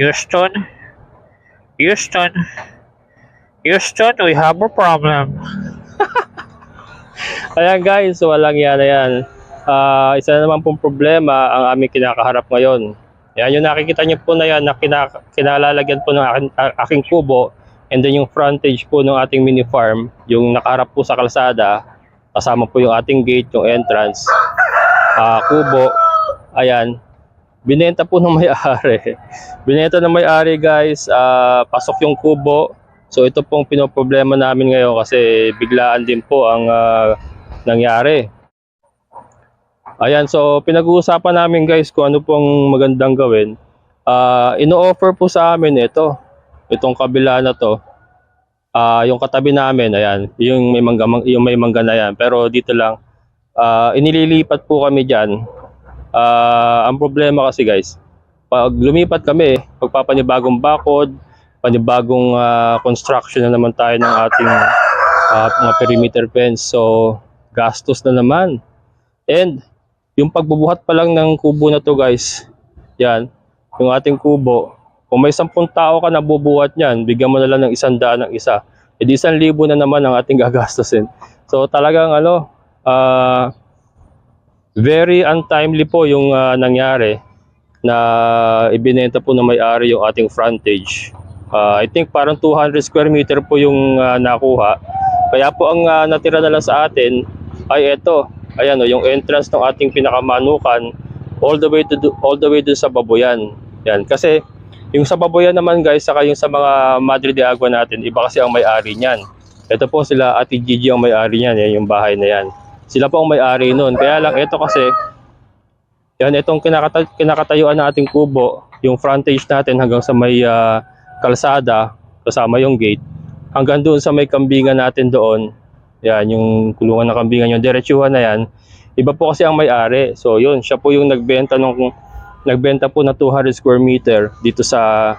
Houston? Houston? Houston, we have a problem. Ayan guys, walang yan na yan. Ah, isa na naman pong problema ang aming kinakaharap ngayon. Yan yung nakikita niyo po na yan na kina, kinalalagyan po ng aking, aking kubo and then yung frontage po ng ating mini farm, yung nakaharap po sa kalsada, kasama po yung ating gate, yung entrance, ah kubo, ayan, binenta po ng may-ari. binenta ng may-ari guys, ah, pasok yung kubo, So ito pong pinoproblema namin ngayon kasi biglaan din po ang ah, nangyari. Ayan, so pinag-uusapan namin guys kung ano pong magandang gawin. Ah, ino-offer po sa amin ito, itong kabila na to. Ah, yung katabi namin, ayan, yung may mangga, yung may mangga na yan. Pero dito lang, ah, inililipat po kami diyan. Ah, ang problema kasi guys, pag lumipat kami, pagpapanibagong bakod, panibagong ah, construction na naman tayo ng ating ah, mga perimeter fence. So, gastos na naman. And, yung pagbubuhat pa lang ng kubo na to guys, yan, yung ating kubo, kung may sampung tao ka na bubuhat niyan, bigyan mo na lang ng isang daan ng isa. E di isang libo na naman ang ating gagastusin. So, talagang ano, ah, very untimely po yung ah, nangyari na ibinenta po ng may-ari yung ating frontage. Ah, I think parang 200 square meter po yung ah, nakuha. Kaya po ang ah, natira na lang sa atin ay ito. Ayan o, yung entrance ng ating pinakamanukan all the way to all the way dun sa Baboyan. Yan kasi yung sa Baboyan naman guys, saka yung sa mga Madre de Agua natin, iba kasi ang may-ari niyan. Ito po sila Ate Gigi ang may-ari niyan, yan yung bahay na yan. Sila po ang may-ari noon. Kaya lang ito kasi yan itong kinakata kinakatayuan ng ating kubo, yung frontage natin hanggang sa may ah, kalsada kasama yung gate. Hanggang doon sa may kambingan natin doon yan yung kulungan ng kambingan yung diretsuhan na yan. Iba po kasi ang may-ari. So yun siya po yung nagbenta nung nagbenta po na 200 square meter dito sa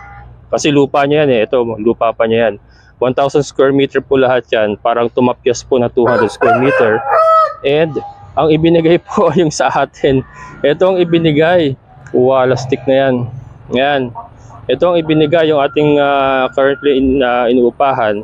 kasi lupa niya yan eh. Ito lupa pa niya yan. 1000 square meter po lahat yan. Parang tumapyas po na 200 square meter and ang ibinigay po yung sa atin ito ang ibinigay wala stick na yan yan ito ang ibinigay yung ating ah, currently in, ah, inuupahan.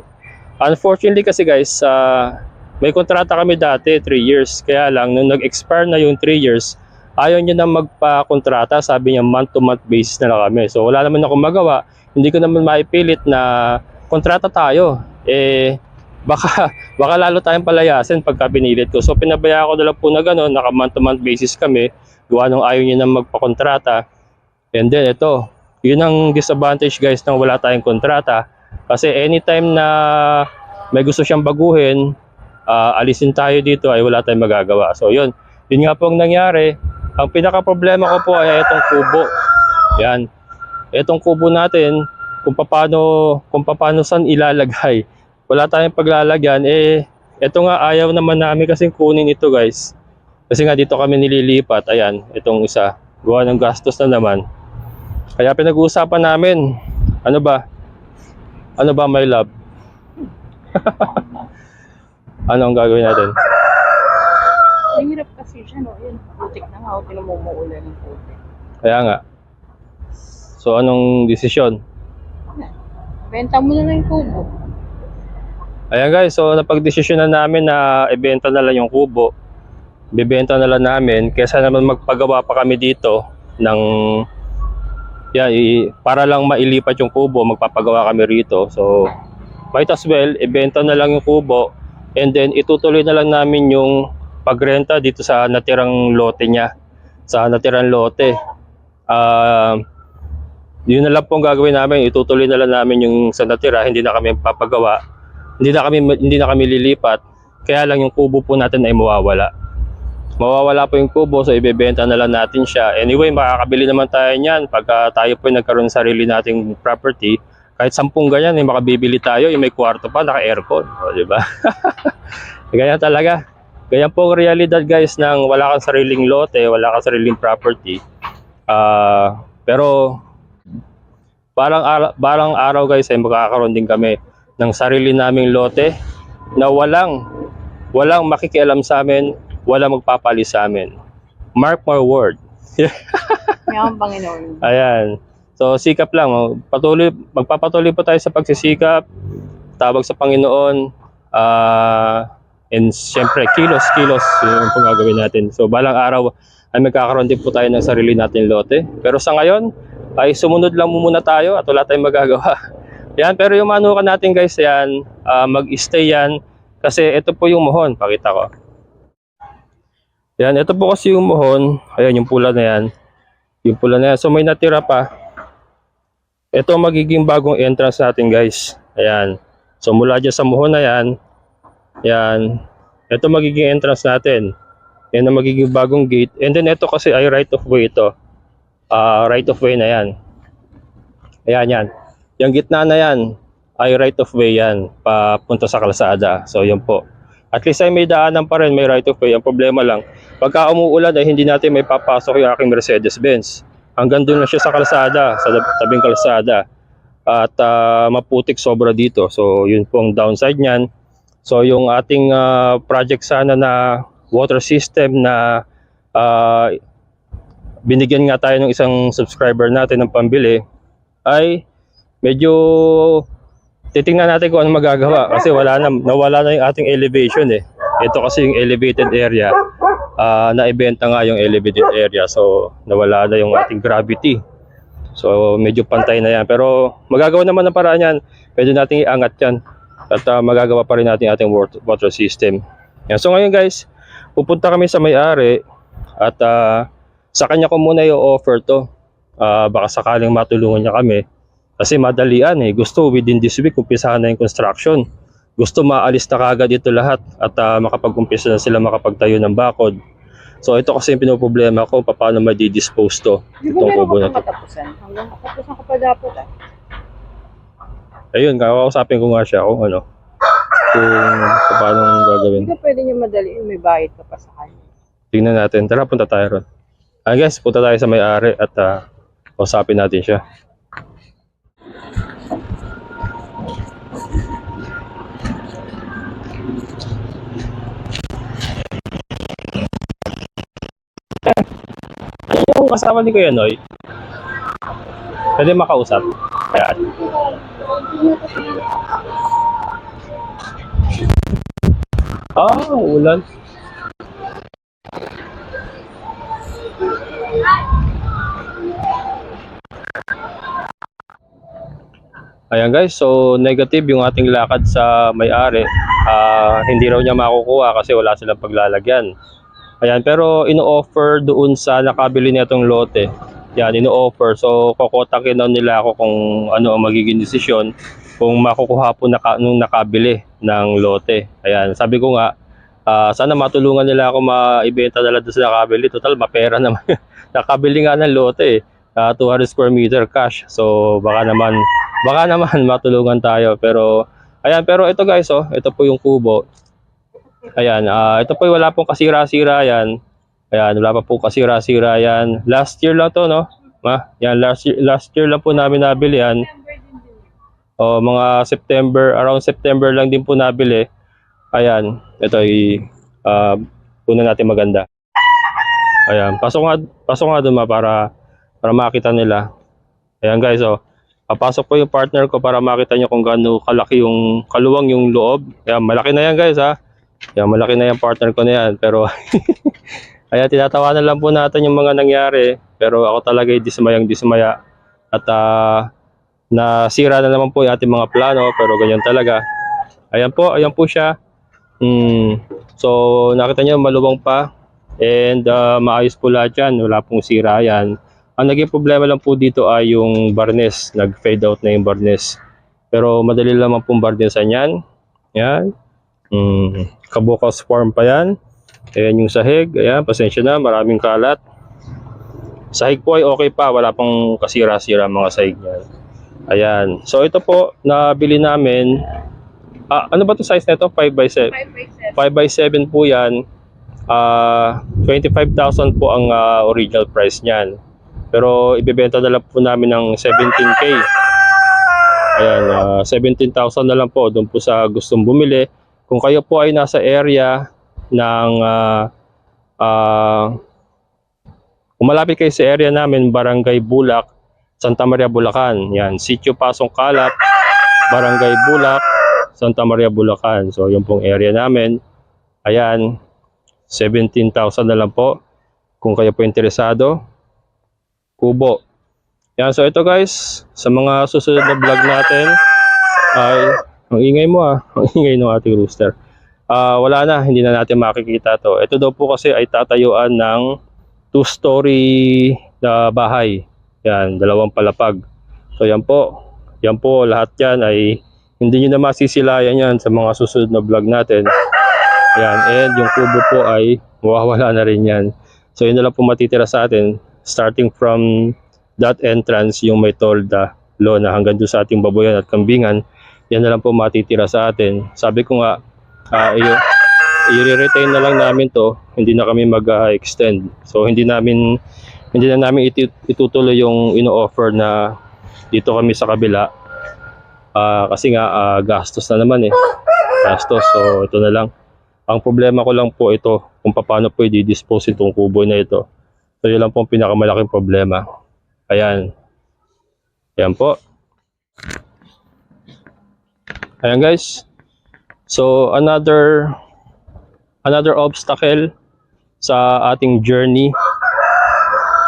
Unfortunately kasi guys, ah, may kontrata kami dati, 3 years. Kaya lang, nung nag-expire na yung 3 years, ayaw niya na magpa-kontrata. Sabi niya, month-to-month basis na lang kami. So wala naman akong magawa. Hindi ko naman maipilit na kontrata tayo. Eh, baka, baka lalo tayong palayasin pagka pinilit ko. So pinabaya ko na lang po na gano'n, naka month-to-month basis kami. Gawa nung ayaw niya na magpa-kontrata. And then ito, yun ang disadvantage guys nang wala tayong kontrata. Kasi anytime na may gusto siyang baguhin, ah, alisin tayo dito ay wala tayong magagawa. So yun, yun nga po ang nangyari. Ang pinaka problema ko po ay itong kubo. Yan. Itong kubo natin, kung paano, kung paano saan ilalagay. Wala tayong paglalagyan, eh, ito nga ayaw naman namin kasing kunin ito guys. Kasi nga dito kami nililipat, ayan, itong isa. Gawa ng gastos na naman. Kaya pinag-uusapan namin, ano ba? Ano ba, my love? ano ang gagawin natin? Ang hirap kasi siya, no? Yun, putik na nga, pinamumuulan ng putik. Kaya nga. So, anong desisyon? Benta mo na lang yung kubo. Ayan guys, so napag-desisyon na namin na ibenta na lang yung kubo. Bibenta na lang namin kesa naman magpagawa pa kami dito ng yan, i- para lang mailipat yung kubo, magpapagawa kami rito. So, might as well, ibenta na lang yung kubo and then itutuloy na lang namin yung pagrenta dito sa natirang lote niya. Sa natirang lote. Ah, yun na lang po ang gagawin namin, itutuloy na lang namin yung sa natira, hindi na kami papagawa hindi na kami hindi na kami lilipat. Kaya lang yung kubo po natin ay mawawala. Mawawala po yung kubo so ibebenta na lang natin siya. Anyway makakabili naman tayo niyan. Pagka tayo po ay nagkaroon sarili nating property kahit sampung ganyan eh, makabibili tayo. Yung may kwarto pa naka aircon di ba? Ganyan talaga. Ganyan po ang realidad guys ng wala kang sariling lote wala kang sariling property. Ah, pero parang ara- parang araw guys ay magkakaroon din kami ng sarili naming lote na walang walang makikialam sa amin, walang magpapalis sa amin. Mark my word. Akong Panginoon. Ayan. So sikap lang, oh. patuloy, magpapatuloy po tayo sa pagsisikap, tawag sa Panginoon, ah and siyempre kilos, kilos, yun gagawin natin. So balang araw ay magkakaroon din po tayo ng sarili natin lote. Pero sa ngayon, ay sumunod lang muna tayo at wala tayong magagawa. Yan, pero yung manukan natin guys, yan, ah, mag-stay yan kasi ito po yung mohon, pakita ko. Yan, ito po kasi yung mohon, ayan yung pula na yan. Yung pula na yan, so may natira pa. Ito magiging bagong entrance natin guys. Ayan. So mula dyan sa mohon na yan, yan, ito magiging entrance natin. Yan ang magiging bagong gate. And then ito kasi ay right of way ito. Ah, right of way na yan. Ayan yan. Yung gitna na yan ay right of way yan papunta sa kalsada. So yun po. At least ay may daanan pa rin, may right of way. Ang problema lang, pagka umuulan ay hindi natin may papasok yung aking Mercedes-Benz. Hanggang doon na siya sa kalsada, sa tabing kalsada. At ah, maputik sobra dito. So yun po ang downside niyan. So yung ating ah, project sana na water system na ah, binigyan nga tayo ng isang subscriber natin ng pambili ay medyo titingnan natin kung ano magagawa kasi wala na nawala na yung ating elevation eh. Ito kasi yung elevated area. ah na-ibenta nga yung elevated area so nawala na yung ating gravity. So medyo pantay na yan pero magagawa naman ng paraan yan. Pwede nating iangat yan at ah, magagawa pa rin natin ating water, system. Yan. So ngayon guys, pupunta kami sa may-ari at ah, sa kanya ko muna i-offer to. Ah, baka sakaling matulungan niya kami. Kasi madalian eh. Gusto within this week umpisahan na yung construction. Gusto maalis na kagad ito lahat at ah, makapag-umpisa na sila makapagtayo ng bakod. So ito kasi yung pinoproblema ko paano ma-dispose to. Di Itong kubo na to. katapusan? Hanggang katapusan ka pa dapat ah. Ayun, kakausapin ko nga siya kung ano. Kung paano gagawin. Hindi pwede niya madaliin, may bayad ka pa sa kanya. Tingnan natin. Tara, punta tayo ron. Ah, guys, punta tayo sa may-ari at uh, kausapin natin siya. Yung kasama ni Kuya Noy? Pwede makausap? Ayan. Ah, ulan. Ayan guys, so negative yung ating lakad sa may-ari. Ah, hindi raw niya makukuha kasi wala silang paglalagyan. Ayan, pero ino-offer doon sa nakabili nitong lote. Yan, ino-offer. So, kokotakin daw nila ako kung ano ang magiging desisyon kung makukuha po naka, nung nakabili ng lote. Ayan, sabi ko nga, ah, sana matulungan nila ako maibenta nila doon sa nakabili. Total, mapera naman. nakabili nga ng lote eh. Ah, 200 square meter cash. So, baka naman, baka naman matulungan tayo. Pero, ayan, pero ito guys, oh, ito po yung kubo. Ayan, ah, ito po wala pong kasira-sira yan. Ayan, wala pa po kasira-sira yan. Last year lang to, no? Ma, yan, last year, last year lang po namin nabili yan. O, mga September, around September lang din po nabili. Ayan, ito ay uh, puno natin maganda. Ayan, pasok nga, pasok nga doon ma para, para makita nila. Ayan guys, oh. Papasok po yung partner ko para makita nyo kung gaano kalaki yung kaluwang yung loob. Ayan, malaki na yan guys ha. Ayan, malaki na yung partner ko na yan. Pero, ayan, tinatawanan lang po natin yung mga nangyari. Pero ako talaga ay dismayang dismaya. At ah, nasira na naman po yung ating mga plano. Pero ganyan talaga. Ayan po, ayan po siya. Mm, so, nakita nyo, maluwang pa. And ah, maayos po lahat yan. Wala pong sira yan. Ang naging problema lang po dito ay yung barnes. Nag-fade out na yung barnes. Pero madali naman pong barnesan yan. Yan. Mm, kabukas form pa yan. Ayan yung sahig. Ayan, pasensya na. Maraming kalat. Sahig po ay okay pa. Wala pang kasira-sira mga sahig yan. Ayan. So ito po, nabili namin. Ah, ano ba to size nito? 5 by 7. 5 by 7. 5 by 7 po yan. Ah, 25,000 po ang ah, original price niyan. Pero ibebenta na lang po namin ng 17k. Ayan, ah, 17,000 na lang po doon po sa gustong bumili. Kung kayo po ay nasa area ng ah, kung malapit kayo sa area namin, Barangay Bulak, Santa Maria, Bulacan. Yan, Sitio Pasong Kalap, Barangay Bulak, Santa Maria, Bulacan. So, yung pong area namin. Ayan, 17,000 na lang po. Kung kayo po interesado, kubo. Yan, so ito guys, sa mga susunod na vlog natin, ay, ang ingay mo ah, ang ingay ng ating rooster. Ah, wala na, hindi na natin makikita to. Ito daw po kasi ay tatayuan ng two-story na bahay. Yan, dalawang palapag. So yan po, yan po, lahat yan ay hindi nyo na masisilayan yan sa mga susunod na vlog natin. Yan, and yung kubo po ay mawawala na rin yan. So yun na lang po matitira sa atin, starting from that entrance, yung may tolda, lona, hanggang doon sa ating baboyan at kambingan, yan na lang po matitira sa atin. Sabi ko nga, uh, i-retain na lang namin to, hindi na kami mag-extend. So hindi namin hindi na namin iti- itutuloy yung ino-offer na dito kami sa kabila. Ah, kasi nga ah, gastos na naman eh. Gastos. So ito na lang. Ang problema ko lang po ito kung paano po i-dispose itong kubo na ito. So yun lang po ang pinakamalaking problema. Ayan. Ayan po. Ayan guys. So another another obstacle sa ating journey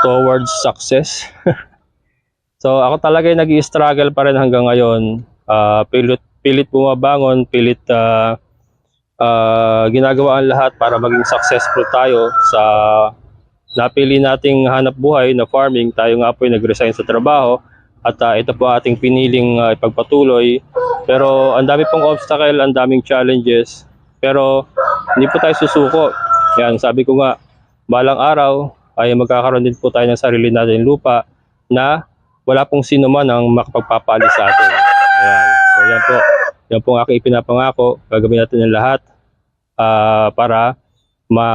towards success. so ako talaga ay nag-struggle pa rin hanggang ngayon. Ah, pilit pilit bumabangon, pilit ah, ah, ginagawa ang lahat para maging successful tayo sa napili nating hanap buhay na farming. Tayo nga po ay nag-resign sa trabaho at ah, ito po ating piniling ah, ipagpatuloy. Pero ang dami pong obstacle, ang daming challenges. Pero hindi po tayo susuko. Yan, sabi ko nga, balang araw ay magkakaroon din po tayo ng sarili natin lupa na wala pong sino man ang makapagpapali sa atin. Ayan. So yan po. Yan po ang aking ipinapangako. Gagawin natin ang lahat ah, para ma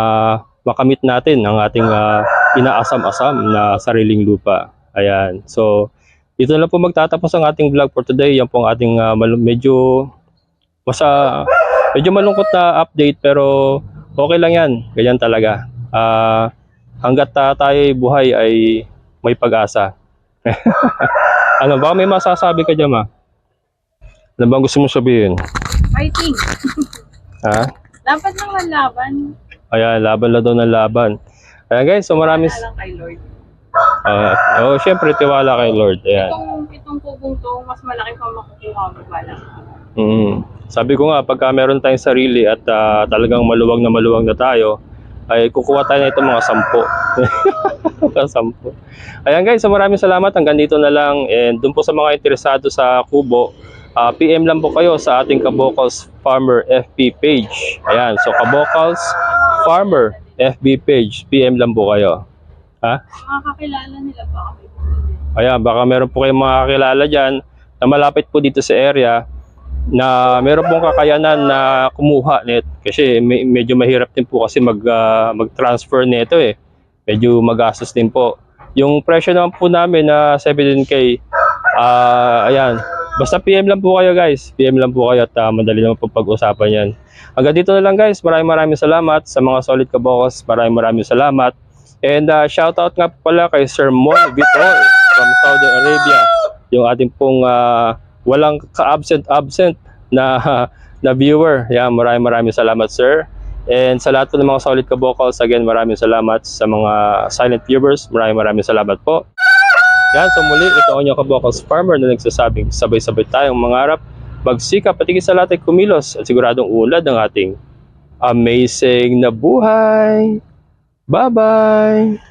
makamit natin ang ating ah, inaasam-asam na sariling lupa. Ayan. So, dito na lang po magtatapos ang ating vlog for today. Yan po ang ating mal- medyo masa medyo malungkot na update pero okay lang yan. Ganyan talaga. Ah, hanggat ah, tayo buhay ay may pag-asa. ano ba may masasabi ka dyan, ma? Ano bang gusto mo sabihin? Fighting. Ha? Dapat naman laban. Ayan, laban na daw ng laban. Ayan guys, so maraming... Wala lang kay Lord. ah, oh, syempre, tiwala kay Lord. Ayan. Itong, itong kubong to, mas malaki pa makukuha mo bala. Mm. Sabi ko nga, pagka meron tayong sarili at ah, talagang maluwag na maluwag na tayo, ay kukuha tayo na ito mga sampo. Mga sampo. Ayan guys, so maraming salamat. Hanggang dito na lang. And dun po sa mga interesado sa kubo, ah, PM lang po kayo sa ating Kabokals Farmer FB page. Ayan, so Kabokals Farmer FB page. PM lang po kayo. Ha? Makakakilala nila pa kami. Ayan, baka meron po kayong mga kakilala dyan na malapit po dito sa area na meron pong kakayanan na kumuha net kasi me- medyo mahirap din po kasi mag ah, mag-transfer nito eh. Medyo magastos din po. Yung presyo naman po namin na 17k ah ayan. Basta PM lang po kayo guys. PM lang po kayo at ah, madali naman po pag-usapan yan. Hanggang dito na lang guys. Maraming maraming salamat sa mga solid kabokos. Maraming maraming salamat. And uh, shout out nga pala kay Sir Mon Vitor from Saudi Arabia. Yung ating pong ah, walang ka-absent-absent na na viewer. Yan, maraming maraming salamat sir. And sa lahat po ng mga solid kabokals, again, maraming salamat sa mga silent viewers. Maraming maraming salamat po. Yan, so muli, ito ang inyong kabokals farmer na nagsasabing sabay-sabay tayong mangarap, magsikap at higit sa lahat ay kumilos at siguradong ulad ng ating amazing na buhay. Bye-bye!